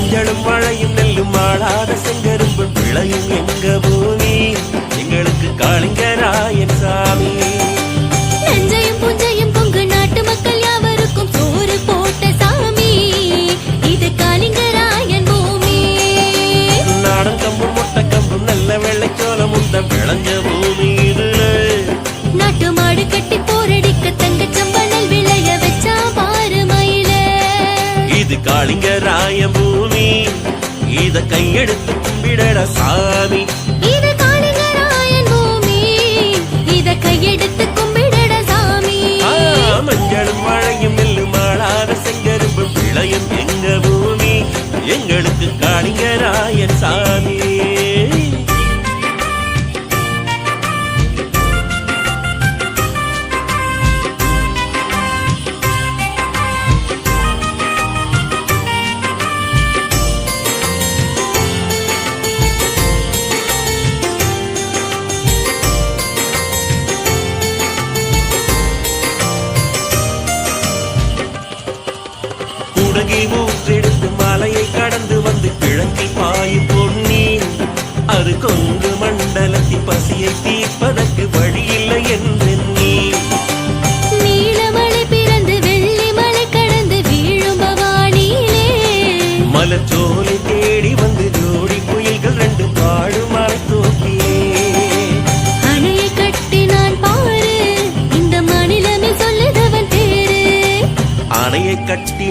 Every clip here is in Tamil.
மஞ்சளும் மழையும் நெல்லும் ஆளாத செங்கரும்பும் பிழையும் எங்க பூமி எங்களுக்கு காளிங்கராயன் சாமி. காளிங்க ராய பூமி இத கையெடுத்து கும்பிடட சாமி. கொங்கு மண்டலத்தின் பசியை தீர்ப்பதற்கு வழியில்லை என்று நீ. நீலமலை பிறந்து வெள்ளிமலை கடந்து வீழும் பவானியிலே. மலச்சோலை தேடி வந்து ஜோடி புயல்கள் ரெண்டு பாடும் மலை தோக்கியே அணையை கட்டி நான் பாரு இந்த மாநிலமே சொல்லுதவன் பேரு. அணையை கட்டி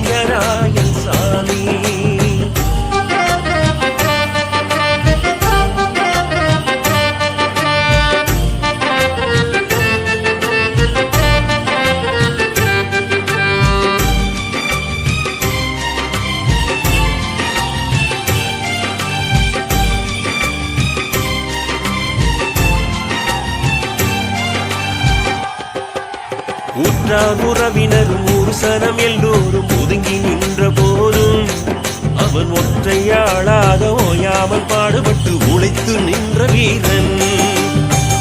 mañana. என்றால் உறவினரும் ஒரு சரம் எல்லோரும் ஒதுங்கி நின்ற போதும். அவன் ஒற்றையாளாக ஓயாமல் பாடுபட்டு உழைத்து நின்ற வீரன்.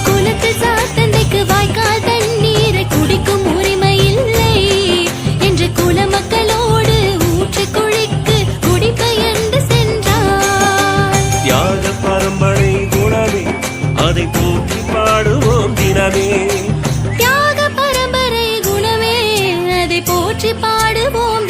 குலத்து சாத்தந்தைக்கு வாய்க்கால் தண்ணீரை குடிக்கும் உரிமை இல்லை. என்று குல மக்களோடு ஊற்று குழிக்கு குடிபெயர்ந்து சென்றார். தியாக பரம்பரை பாடுவோம் தினமே. போற்றி பாடுவோம்